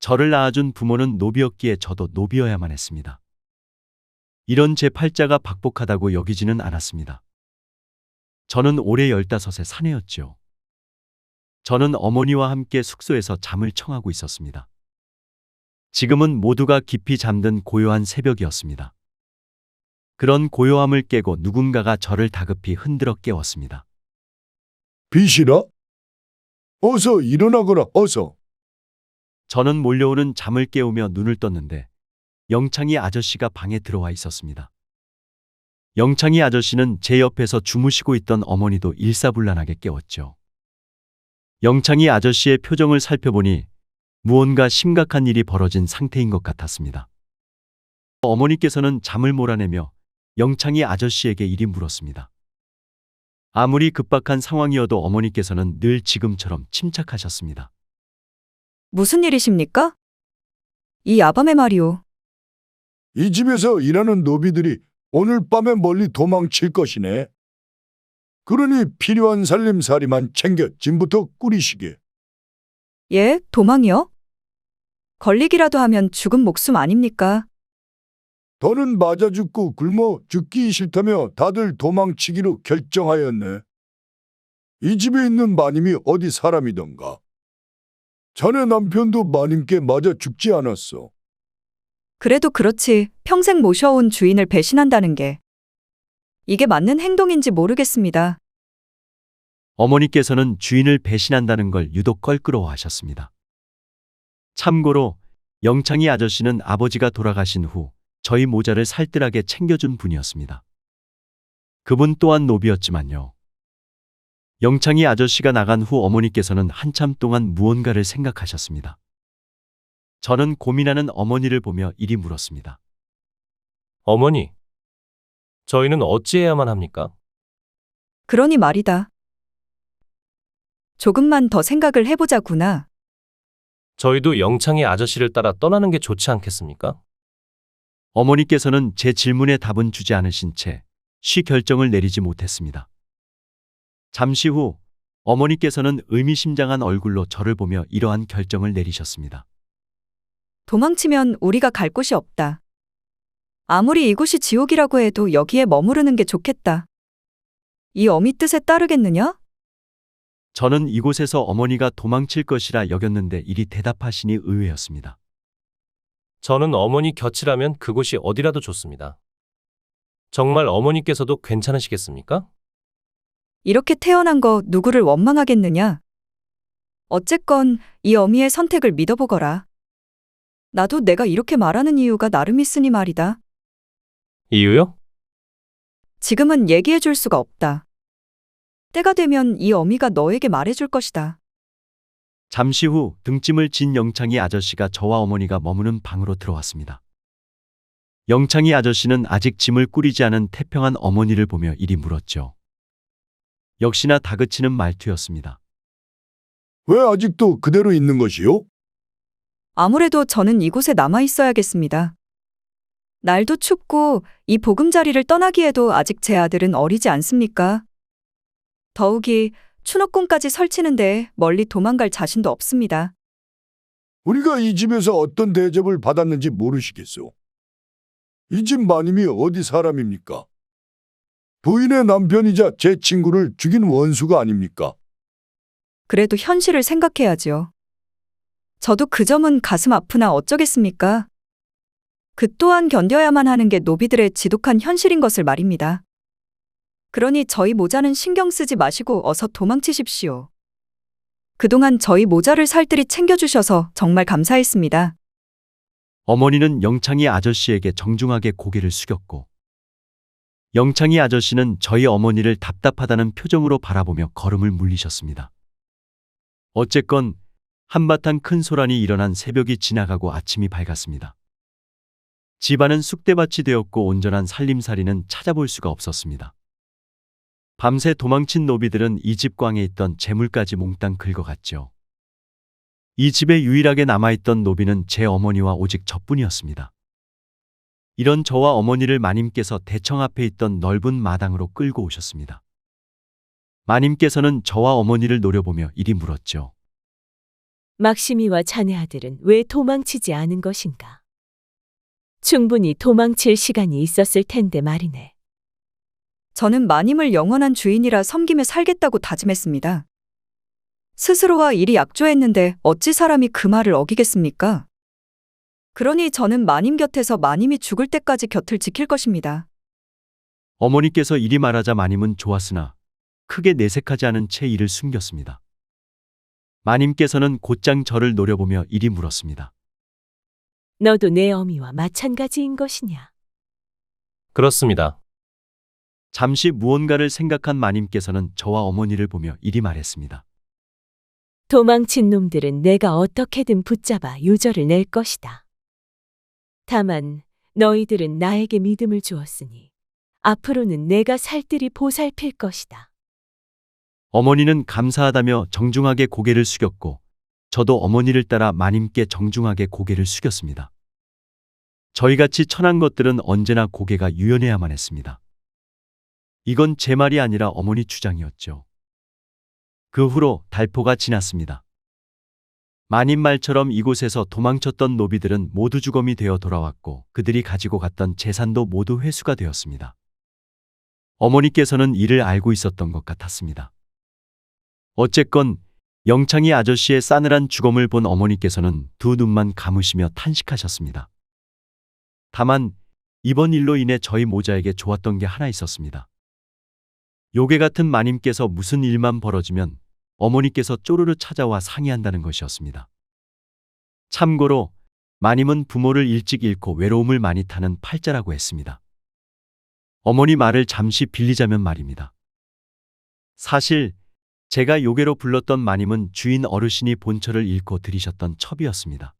저를 낳아준 부모는 노비였기에 저도 노비여야만 했습니다. 이런 제 팔자가 박복하다고 여기지는 않았습니다. 저는 올해 15세 사내였지요. 저는 어머니와 함께 숙소에서 잠을 청하고 있었습니다. 지금은 모두가 깊이 잠든 고요한 새벽이었습니다. 그런 고요함을 깨고 누군가가 저를 다급히 흔들어 깨웠습니다. 빛이나? 어서 일어나거라, 어서. 저는 몰려오는 잠을 깨우며 눈을 떴는데 영창이 아저씨가 방에 들어와 있었습니다. 영창이 아저씨는 제 옆에서 주무시고 있던 어머니도 일사불란하게 깨웠죠. 영창이 아저씨의 표정을 살펴보니 무언가 심각한 일이 벌어진 상태인 것 같았습니다. 어머니께서는 잠을 몰아내며 영창이 아저씨에게 일이 물었습니다. 아무리 급박한 상황이어도 어머니께서는 늘 지금처럼 침착하셨습니다. 무슨 일이십니까? 이 야밤에 말이오. 이 집에서 일하는 노비들이 오늘 밤에 멀리 도망칠 것이네. 그러니 필요한 살림살이만 챙겨 짐부터 꾸리시게. 예, 도망이요? 걸리기라도 하면 죽은 목숨 아닙니까? 더는 맞아 죽고 굶어 죽기 싫다며 다들 도망치기로 결정하였네. 이 집에 있는 마님이 어디 사람이던가. 자네 남편도 마님께 맞아 죽지 않았어. 그래도 그렇지 평생 모셔온 주인을 배신한다는 게. 이게 맞는 행동인지 모르겠습니다. 어머니께서는 주인을 배신한다는 걸 유독 껄끄러워 하셨습니다. 참고로 영창이 아저씨는 아버지가 돌아가신 후 저희 모자를 살뜰하게 챙겨준 분이었습니다. 그분 또한 노비였지만요. 영창이 아저씨가 나간 후 어머니께서는 한참 동안 무언가를 생각하셨습니다. 저는 고민하는 어머니를 보며 이리 물었습니다. 어머니, 저희는 어찌해야만 합니까? 그러니 말이다. 조금만 더 생각을 해보자구나. 저희도 영창의 아저씨를 따라 떠나는 게 좋지 않겠습니까? 어머니께서는 제 질문에 답은 주지 않으신 채 쉬 결정을 내리지 못했습니다. 잠시 후 어머니께서는 의미심장한 얼굴로 저를 보며 이러한 결정을 내리셨습니다. 도망치면 우리가 갈 곳이 없다. 아무리 이곳이 지옥이라고 해도 여기에 머무르는 게 좋겠다. 이 어미 뜻에 따르겠느냐? 저는 이곳에서 어머니가 도망칠 것이라 여겼는데 이리 대답하시니 의외였습니다. 저는 어머니 곁이라면 그곳이 어디라도 좋습니다. 정말 어머니께서도 괜찮으시겠습니까? 이렇게 태어난 거 누구를 원망하겠느냐? 어쨌건 이 어미의 선택을 믿어보거라. 나도 내가 이렇게 말하는 이유가 나름 있으니 말이다. 이유요? 지금은 얘기해 줄 수가 없다. 때가 되면 이 어미가 너에게 말해 줄 것이다. 잠시 후 등짐을 진 영창이 아저씨가 저와 어머니가 머무는 방으로 들어왔습니다. 영창이 아저씨는 아직 짐을 꾸리지 않은 태평한 어머니를 보며 이리 물었죠. 역시나 다그치는 말투였습니다. 왜 아직도 그대로 있는 것이요? 아무래도 저는 이곳에 남아 있어야겠습니다. 날도 춥고 이 보금자리를 떠나기에도 아직 제 아들은 어리지 않습니까? 더욱이 추노공까지 설치는데 멀리 도망갈 자신도 없습니다. 우리가 이 집에서 어떤 대접을 받았는지 모르시겠소. 이 집 마님이 어디 사람입니까? 부인의 남편이자 제 친구를 죽인 원수가 아닙니까? 그래도 현실을 생각해야지요. 저도 그 점은 가슴 아프나 어쩌겠습니까? 그 또한 견뎌야만 하는 게 노비들의 지독한 현실인 것을 말입니다. 그러니 저희 모자는 신경 쓰지 마시고 어서 도망치십시오. 그동안 저희 모자를 살뜰히 챙겨주셔서 정말 감사했습니다. 어머니는 영창이 아저씨에게 정중하게 고개를 숙였고 영창이 아저씨는 저희 어머니를 답답하다는 표정으로 바라보며 걸음을 물리셨습니다. 어쨌건 한바탕 큰 소란이 일어난 새벽이 지나가고 아침이 밝았습니다. 집안은 쑥대밭이 되었고 온전한 살림살이는 찾아볼 수가 없었습니다. 밤새 도망친 노비들은 이 집 광에 있던 재물까지 몽땅 긁어갔죠. 이 집에 유일하게 남아있던 노비는 제 어머니와 오직 저뿐이었습니다. 이런 저와 어머니를 마님께서 대청 앞에 있던 넓은 마당으로 끌고 오셨습니다. 마님께서는 저와 어머니를 노려보며 이리 물었죠. 막심이와 자네 아들은 왜 도망치지 않은 것인가? 충분히 도망칠 시간이 있었을 텐데 말이네. 저는 마님을 영원한 주인이라 섬기며 살겠다고 다짐했습니다. 스스로와 일이 약조했는데 어찌 사람이 그 말을 어기겠습니까? 그러니 저는 마님 곁에서 마님이 죽을 때까지 곁을 지킬 것입니다. 어머니께서 이리 말하자 마님은 좋았으나 크게 내색하지 않은 채 이를 숨겼습니다. 마님께서는 곧장 저를 노려보며 이리 물었습니다. 너도 내 어미와 마찬가지인 것이냐? 그렇습니다. 잠시 무언가를 생각한 마님께서는 저와 어머니를 보며 이리 말했습니다. 도망친 놈들은 내가 어떻게든 붙잡아 유저를 낼 것이다. 다만 너희들은 나에게 믿음을 주었으니 앞으로는 내가 살뜰히 보살필 것이다. 어머니는 감사하다며 정중하게 고개를 숙였고 저도 어머니를 따라 마님께 정중하게 고개를 숙였습니다. 저희같이 천한 것들은 언제나 고개가 유연해야만 했습니다. 이건 제 말이 아니라 어머니 주장이었죠. 그 후로 달포가 지났습니다. 마님 말처럼 이곳에서 도망쳤던 노비들은 모두 주검이 되어 돌아왔고 그들이 가지고 갔던 재산도 모두 회수가 되었습니다. 어머니께서는 이를 알고 있었던 것 같았습니다. 어쨌건 영창이 아저씨의 싸늘한 주검을 본 어머니께서는 두 눈만 감으시며 탄식하셨습니다. 다만 이번 일로 인해 저희 모자에게 좋았던 게 하나 있었습니다. 요괴 같은 마님께서 무슨 일만 벌어지면 어머니께서 쪼르르 찾아와 상의한다는 것이었습니다. 참고로 마님은 부모를 일찍 잃고 외로움을 많이 타는 팔자라고 했습니다. 어머니 말을 잠시 빌리자면 말입니다. 사실 제가 요괴로 불렀던 마님은 주인 어르신이 본처를 잃고 들이셨던 첩이었습니다.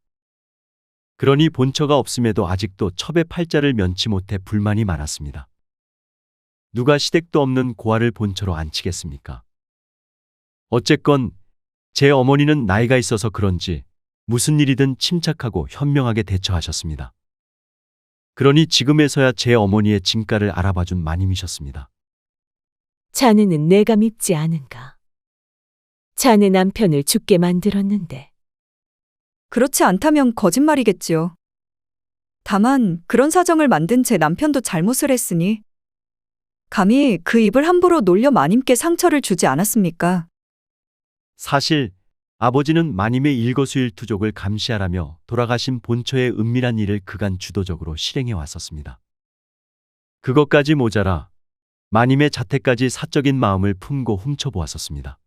그러니 본처가 없음에도 아직도 첩의 팔자를 면치 못해 불만이 많았습니다. 누가 시댁도 없는 고아를 본처로 앉히겠습니까? 어쨌건 제 어머니는 나이가 있어서 그런지 무슨 일이든 침착하고 현명하게 대처하셨습니다. 그러니 지금에서야 제 어머니의 진가를 알아봐준 마님이셨습니다. 자네는 내가 밉지 않은가? 자네 남편을 죽게 만들었는데 그렇지 않다면 거짓말이겠지요. 다만 그런 사정을 만든 제 남편도 잘못을 했으니 감히 그 입을 함부로 놀려 마님께 상처를 주지 않았습니까? 사실 아버지는 마님의 일거수일투족을 감시하라며 돌아가신 본처의 은밀한 일을 그간 주도적으로 실행해 왔었습니다. 그것까지 모자라 마님의 자태까지 사적인 마음을 품고 훔쳐보았었습니다.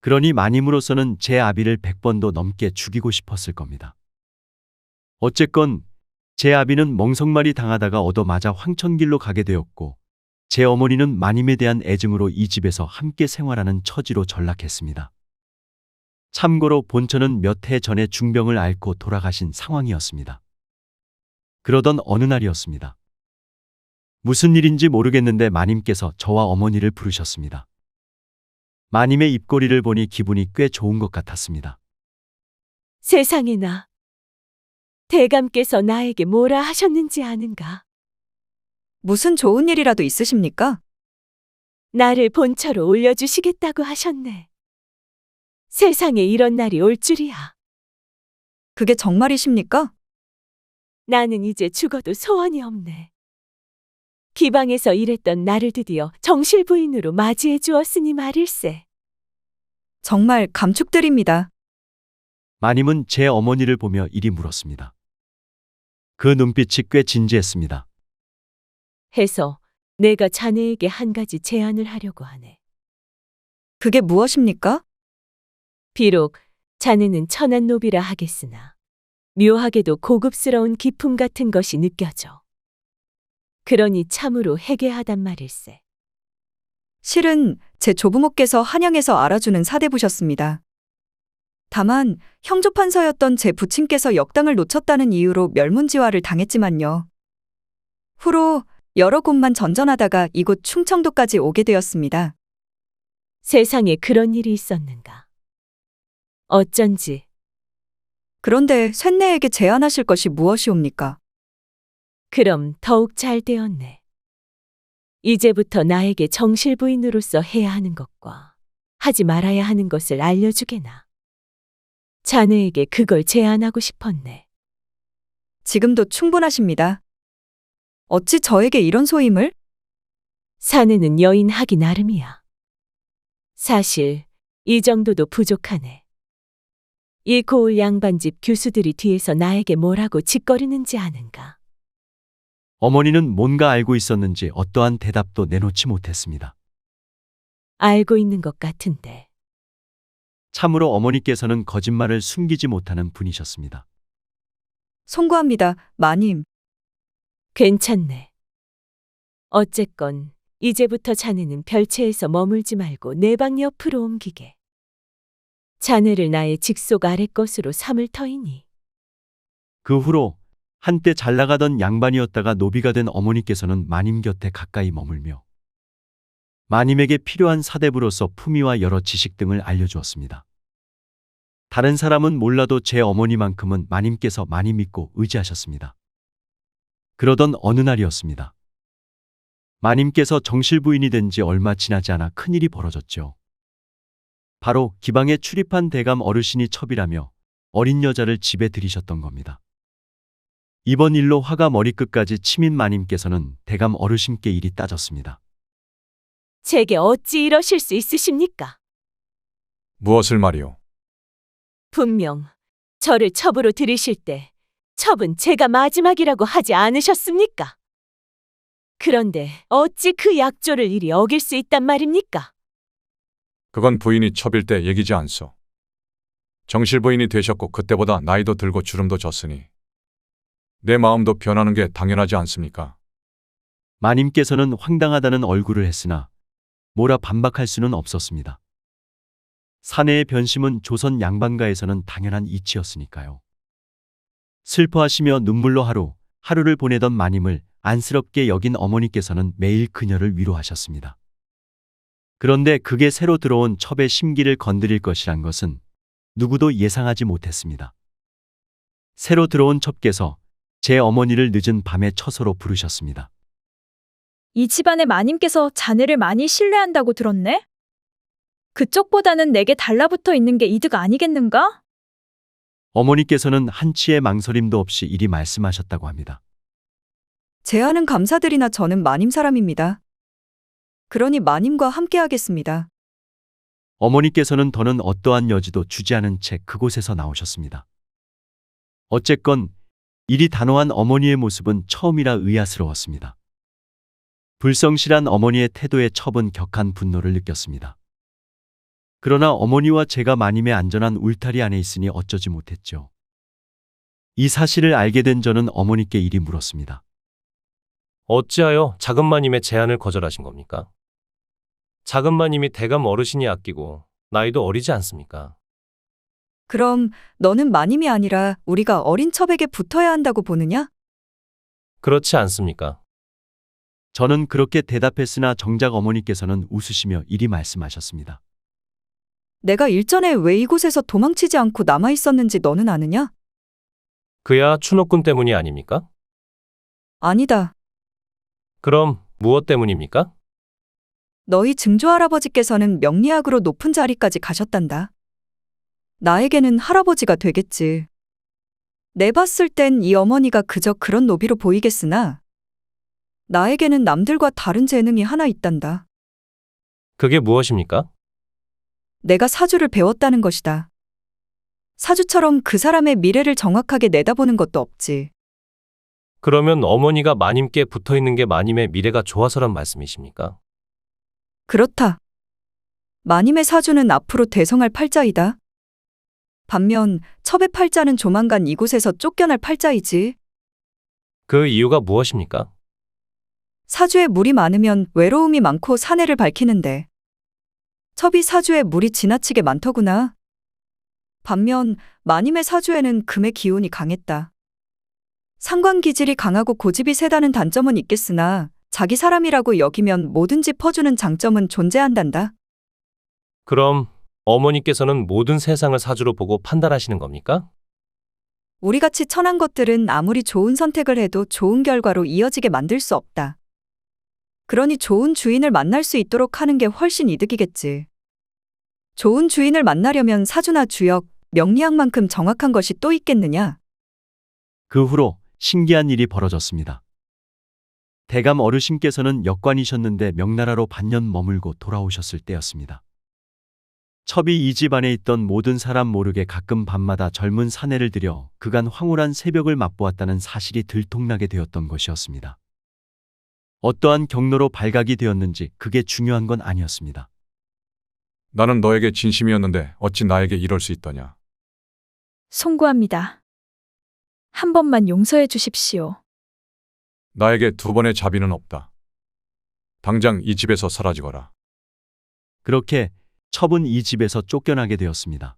그러니 마님으로서는 제 아비를 100번도 넘게 죽이고 싶었을 겁니다. 어쨌건 제 아비는 멍석말이 당하다가 얻어맞아 황천길로 가게 되었고 제 어머니는 마님에 대한 애증으로 이 집에서 함께 생활하는 처지로 전락했습니다. 참고로 본처는 몇 해 전에 중병을 앓고 돌아가신 상황이었습니다. 그러던 어느 날이었습니다. 무슨 일인지 모르겠는데 마님께서 저와 어머니를 부르셨습니다. 마님의 입꼬리를 보니 기분이 꽤 좋은 것 같았습니다. 세상에나 대감께서 나에게 뭐라 하셨는지 아는가? 무슨 좋은 일이라도 있으십니까? 나를 본처로 올려주시겠다고 하셨네. 세상에 이런 날이 올 줄이야. 그게 정말이십니까? 나는 이제 죽어도 소원이 없네. 기방에서 일했던 나를 드디어 정실 부인으로 맞이해 주었으니 말일세. 정말 감축드립니다. 마님은 제 어머니를 보며 이리 물었습니다. 그 눈빛이 꽤 진지했습니다. 해서 내가 자네에게 한 가지 제안을 하려고 하네. 그게 무엇입니까? 비록 자네는 천한 노비라 하겠으나 묘하게도 고급스러운 기품 같은 것이 느껴져. 그러니 참으로 해괴하단 말일세. 실은 제 조부모께서 한양에서 알아주는 사대부셨습니다. 다만 형조판서였던 제 부친께서 역당을 놓쳤다는 이유로 멸문지화를 당했지만요. 후로 여러 곳만 전전하다가 이곳 충청도까지 오게 되었습니다. 세상에 그런 일이 있었는가. 어쩐지 그런데 쇳내에게 제안하실 것이 무엇이옵니까? 그럼 더욱 잘 되었네. 이제부터 나에게 정실 부인으로서 해야 하는 것과 하지 말아야 하는 것을 알려주게나. 자네에게 그걸 제안하고 싶었네. 지금도 충분하십니다. 어찌 저에게 이런 소임을? 사내는 여인하기 나름이야. 사실 이 정도도 부족하네. 이 고을 양반집 교수들이 뒤에서 나에게 뭐라고 짓거리는지 아는가? 어머니는 뭔가 알고 있었는지 어떠한 대답도 내놓지 못했습니다. 알고 있는 것 같은데. 참으로 어머니께서는 거짓말을 숨기지 못하는 분이셨습니다. 송구합니다, 마님. 괜찮네. 어쨌건 이제부터 자네는 별채에서 머물지 말고 내 방 옆으로 옮기게. 자네를 나의 직속 아래 것으로 삼을 터이니. 그 후로 한때 잘 나가던 양반이었다가 노비가 된 어머니께서는 마님 곁에 가까이 머물며 마님에게 필요한 사대부로서 품위와 여러 지식 등을 알려주었습니다. 다른 사람은 몰라도 제 어머니만큼은 마님께서 많이 믿고 의지하셨습니다. 그러던 어느 날이었습니다. 마님께서 정실 부인이 된 지 얼마 지나지 않아 큰일이 벌어졌죠. 바로 기방에 출입한 대감 어르신이 첩이라며 어린 여자를 집에 들이셨던 겁니다. 이번 일로 화가 머리끝까지 치민 마님께서는 대감 어르신께 일이 따졌습니다. 제게 어찌 이러실 수 있으십니까? 무엇을 말이오? 분명 저를 첩으로 들이실 때 첩은 제가 마지막이라고 하지 않으셨습니까? 그런데 어찌 그 약조를 이리 어길 수 있단 말입니까? 그건 부인이 첩일 때 얘기지 않소. 정실 부인이 되셨고 그때보다 나이도 들고 주름도 졌으니 내 마음도 변하는 게 당연하지 않습니까? 마님께서는 황당하다는 얼굴을 했으나 뭐라 반박할 수는 없었습니다. 사내의 변심은 조선 양반가에서는 당연한 이치였으니까요. 슬퍼하시며 눈물로 하루, 하루를 보내던 마님을 안쓰럽게 여긴 어머니께서는 매일 그녀를 위로하셨습니다. 그런데 그게 새로 들어온 첩의 심기를 건드릴 것이란 것은 누구도 예상하지 못했습니다. 새로 들어온 첩께서 제 어머니를 늦은 밤에 처소로 부르셨습니다. 이 집안의 마님께서 자네를 많이 신뢰한다고 들었네? 그쪽보다는 내게 달라붙어 있는 게 이득 아니겠는가? 어머니께서는 한치의 망설임도 없이 이리 말씀하셨다고 합니다. 제안은 감사드리나 저는 마님 사람입니다. 그러니 마님과 함께 하겠습니다. 어머니께서는 더는 어떠한 여지도 주지 않은 채 그곳에서 나오셨습니다. 어쨌건 이리 단호한 어머니의 모습은 처음이라 의아스러웠습니다. 불성실한 어머니의 태도에 첩은 격한 분노를 느꼈습니다. 그러나 어머니와 제가 마님의 안전한 울타리 안에 있으니 어쩌지 못했죠. 이 사실을 알게 된 저는 어머니께 이리 물었습니다. 어찌하여 작은마님의 제안을 거절하신 겁니까? 작은마님이 대감 어르신이 아끼고 나이도 어리지 않습니까? 그럼 너는 마님이 아니라 우리가 어린 첩에게 붙어야 한다고 보느냐? 그렇지 않습니까? 저는 그렇게 대답했으나 정작 어머니께서는 웃으시며 이리 말씀하셨습니다. 내가 일전에 왜 이곳에서 도망치지 않고 남아 있었는지 너는 아느냐? 그야 추노꾼 때문이 아닙니까? 아니다. 그럼 무엇 때문입니까? 너희 증조 할아버지께서는 명리학으로 높은 자리까지 가셨단다. 나에게는 할아버지가 되겠지. 내 봤을 땐 이 어머니가 그저 그런 노비로 보이겠으나 나에게는 남들과 다른 재능이 하나 있단다. 그게 무엇입니까? 내가 사주를 배웠다는 것이다. 사주처럼 그 사람의 미래를 정확하게 내다보는 것도 없지. 그러면 어머니가 마님께 붙어 있는 게 마님의 미래가 좋아서란 말씀이십니까? 그렇다. 마님의 사주는 앞으로 대성할 팔자이다. 반면 첩의 팔자는 조만간 이곳에서 쫓겨날 팔자이지. 그 이유가 무엇입니까? 사주에 물이 많으면 외로움이 많고 사내를 밝히는데. 첩이 사주에 물이 지나치게 많더구나. 반면 마님의 사주에는 금의 기운이 강했다. 상관 기질이 강하고 고집이 세다는 단점은 있겠으나 자기 사람이라고 여기면 뭐든지 퍼주는 장점은 존재한단다. 그럼 어머니께서는 모든 세상을 사주로 보고 판단하시는 겁니까? 우리같이 천한 것들은 아무리 좋은 선택을 해도 좋은 결과로 이어지게 만들 수 없다. 그러니 좋은 주인을 만날 수 있도록 하는 게 훨씬 이득이겠지. 좋은 주인을 만나려면 사주나 주역, 명리학만큼 정확한 것이 또 있겠느냐? 그 후로 신기한 일이 벌어졌습니다. 대감 어르신께서는 역관이셨는데 명나라로 반년 머물고 돌아오셨을 때였습니다. 첩이 이 집안에 있던 모든 사람 모르게 가끔 밤마다 젊은 사내를 들여 그간 황홀한 새벽을 맛보았다는 사실이 들통나게 되었던 것이었습니다. 어떠한 경로로 발각이 되었는지 그게 중요한 건 아니었습니다. 나는 너에게 진심이었는데 어찌 나에게 이럴 수 있더냐. 송구합니다. 한 번만 용서해 주십시오. 나에게 두 번의 자비는 없다. 당장 이 집에서 사라지거라. 그렇게 첩은 이 집에서 쫓겨나게 되었습니다.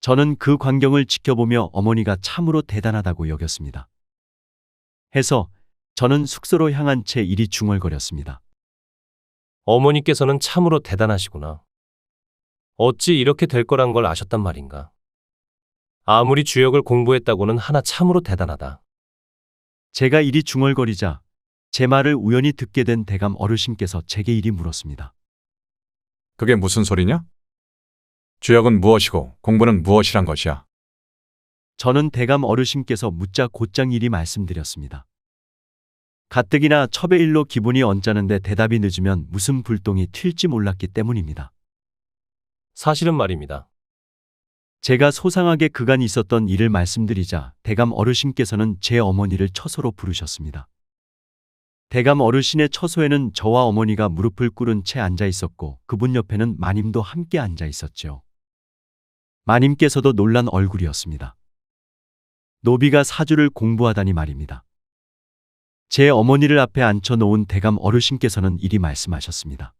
저는 그 광경을 지켜보며 어머니가 참으로 대단하다고 여겼습니다. 해서 저는 숙소로 향한 채 이리 중얼거렸습니다. 어머니께서는 참으로 대단하시구나. 어찌 이렇게 될 거란 걸 아셨단 말인가. 아무리 주역을 공부했다고는 하나 참으로 대단하다. 제가 이리 중얼거리자 제 말을 우연히 듣게 된 대감 어르신께서 제게 이리 물었습니다. 그게 무슨 소리냐? 주역은 무엇이고 공부는 무엇이란 것이야. 저는 대감 어르신께서 묻자 곧장 이리 말씀드렸습니다. 가뜩이나 첩의 일로 기분이 언짢은데 대답이 늦으면 무슨 불똥이 튈지 몰랐기 때문입니다. 사실은 말입니다. 제가 소상하게 그간 있었던 일을 말씀드리자 대감 어르신께서는 제 어머니를 처소로 부르셨습니다. 대감 어르신의 처소에는 저와 어머니가 무릎을 꿇은 채 앉아 있었고 그분 옆에는 마님도 함께 앉아 있었죠. 마님께서도 놀란 얼굴이었습니다. 노비가 사주를 공부하다니 말입니다. 제 어머니를 앞에 앉혀 놓은 대감 어르신께서는 이리 말씀하셨습니다.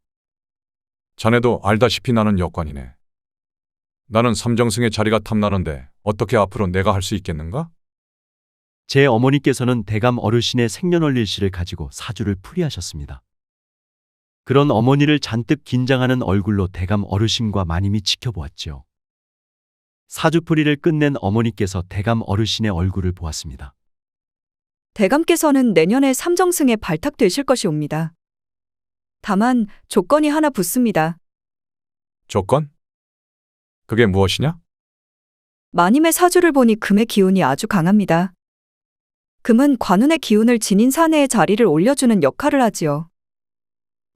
자네도 알다시피 나는 여관이네. 나는 삼정승의 자리가 탐나는데 어떻게 앞으로 내가 할 수 있겠는가? 제 어머니께서는 대감 어르신의 생년월일씨를 가지고 사주를 풀이하셨습니다. 그런 어머니를 잔뜩 긴장하는 얼굴로 대감 어르신과 마님이 지켜보았지요. 사주풀이를 끝낸 어머니께서 대감 어르신의 얼굴을 보았습니다. 대감께서는 내년에 삼정승에 발탁되실 것이옵니다. 다만 조건이 하나 붙습니다. 조건? 그게 무엇이냐? 마님의 사주를 보니 금의 기운이 아주 강합니다. 금은 관운의 기운을 지닌 사내의 자리를 올려주는 역할을 하지요.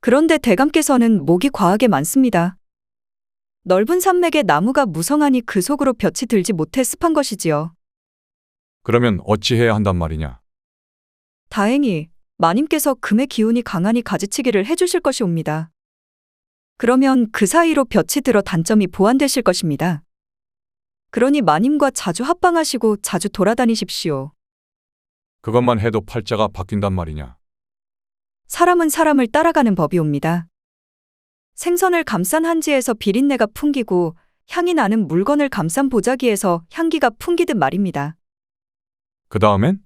그런데 대감께서는 목이 과하게 많습니다. 넓은 산맥에 나무가 무성하니 그 속으로 볕이 들지 못해 습한 것이지요. 그러면 어찌 해야 한단 말이냐? 다행히 마님께서 금의 기운이 강하니 가지치기를 해주실 것이옵니다. 그러면 그 사이로 볕이 들어 단점이 보완되실 것입니다. 그러니 마님과 자주 합방하시고 자주 돌아다니십시오. 그것만 해도 팔자가 바뀐단 말이냐? 사람은 사람을 따라가는 법이옵니다. 생선을 감싼 한지에서 비린내가 풍기고 향이 나는 물건을 감싼 보자기에서 향기가 풍기듯 말입니다. 그 다음엔?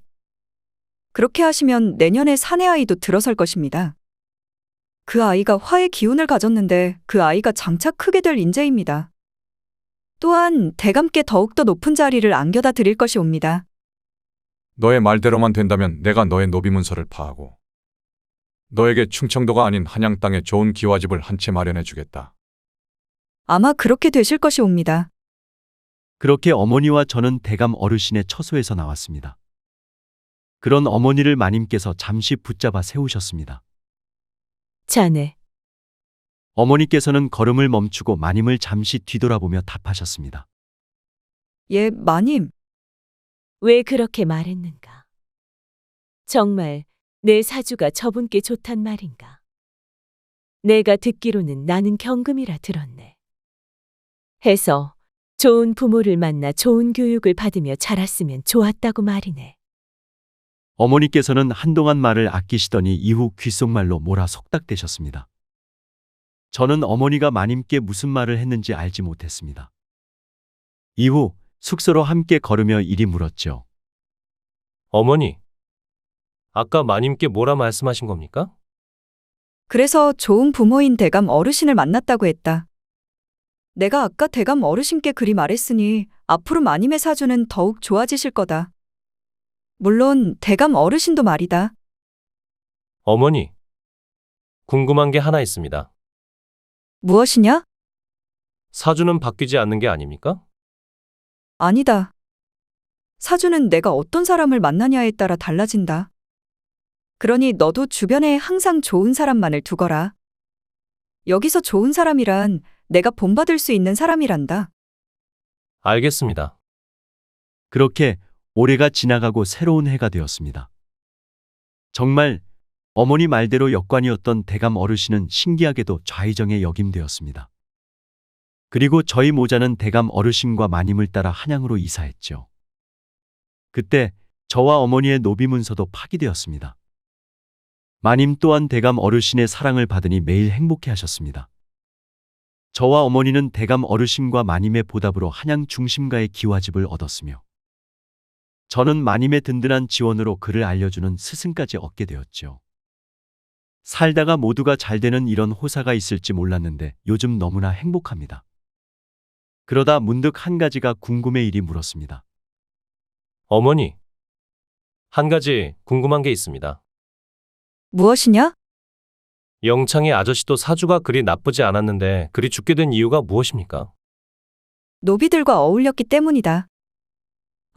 그렇게 하시면 내년에 사내 아이도 들어설 것입니다. 그 아이가 화의 기운을 가졌는데 그 아이가 장차 크게 될 인재입니다. 또한 대감께 더욱더 높은 자리를 안겨다 드릴 것이 옵니다. 너의 말대로만 된다면 내가 너의 노비 문서를 파하고 너에게 충청도가 아닌 한양 땅에 좋은 기와집을 한 채 마련해 주겠다. 아마 그렇게 되실 것이 옵니다. 그렇게 어머니와 저는 대감 어르신의 처소에서 나왔습니다. 그런 어머니를 마님께서 잠시 붙잡아 세우셨습니다. 자네, 어머니께서는 걸음을 멈추고 마님을 잠시 뒤돌아보며 답하셨습니다. 예, 마님. 왜 그렇게 말했는가? 정말 내 사주가 저분께 좋단 말인가? 내가 듣기로는 나는 경금이라 들었네. 해서 좋은 부모를 만나 좋은 교육을 받으며 자랐으면 좋았다고 말이네. 어머니께서는 한동안 말을 아끼시더니 이후 귓속말로 몰아 속닥대셨습니다. 저는 어머니가 마님께 무슨 말을 했는지 알지 못했습니다. 이후 숙소로 함께 걸으며 이리 물었죠. 어머니, 아까 마님께 뭐라 말씀하신 겁니까? 그래서 좋은 부모인 대감 어르신을 만났다고 했다. 내가 아까 대감 어르신께 그리 말했으니 앞으로 마님의 사주는 더욱 좋아지실 거다. 물론 대감 어르신도 말이다. 어머니, 궁금한 게 하나 있습니다. 무엇이냐? 사주는 바뀌지 않는 게 아닙니까? 아니다. 사주는 내가 어떤 사람을 만나냐에 따라 달라진다. 그러니 너도 주변에 항상 좋은 사람만을 두거라. 여기서 좋은 사람이란 내가 본받을 수 있는 사람이란다. 알겠습니다. 그렇게 올해가 지나가고 새로운 해가 되었습니다. 정말 어머니 말대로 역관이었던 대감 어르신은 신기하게도 좌의정에 역임되었습니다. 그리고 저희 모자는 대감 어르신과 마님을 따라 한양으로 이사했죠. 그때 저와 어머니의 노비 문서도 파기되었습니다. 마님 또한 대감 어르신의 사랑을 받으니 매일 행복해 하셨습니다. 저와 어머니는 대감 어르신과 마님의 보답으로 한양 중심가의 기와집을 얻었으며 저는 마님의 든든한 지원으로 그를 알려주는 스승까지 얻게 되었죠. 살다가 모두가 잘 되는 이런 호사가 있을지 몰랐는데 요즘 너무나 행복합니다. 그러다 문득 한 가지가 궁금해 일이 물었습니다. 어머니, 한 가지 궁금한 게 있습니다. 무엇이냐? 영창의 아저씨도 사주가 그리 나쁘지 않았는데 그리 죽게 된 이유가 무엇입니까? 노비들과 어울렸기 때문이다.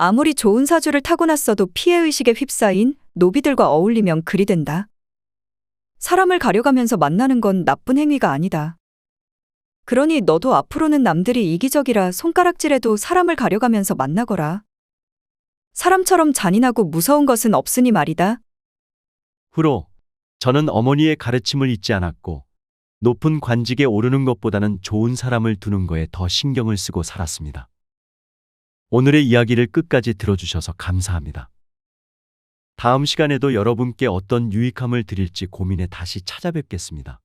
아무리 좋은 사주를 타고났어도 피해의식에 휩싸인 노비들과 어울리면 그리 된다. 사람을 가려가면서 만나는 건 나쁜 행위가 아니다. 그러니 너도 앞으로는 남들이 이기적이라 손가락질해도 사람을 가려가면서 만나거라. 사람처럼 잔인하고 무서운 것은 없으니 말이다. 후로 저는 어머니의 가르침을 잊지 않았고 높은 관직에 오르는 것보다는 좋은 사람을 두는 거에 더 신경을 쓰고 살았습니다. 오늘의 이야기를 끝까지 들어주셔서 감사합니다. 다음 시간에도 여러분께 어떤 유익함을 드릴지 고민해 다시 찾아뵙겠습니다.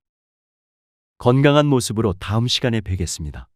건강한 모습으로 다음 시간에 뵙겠습니다.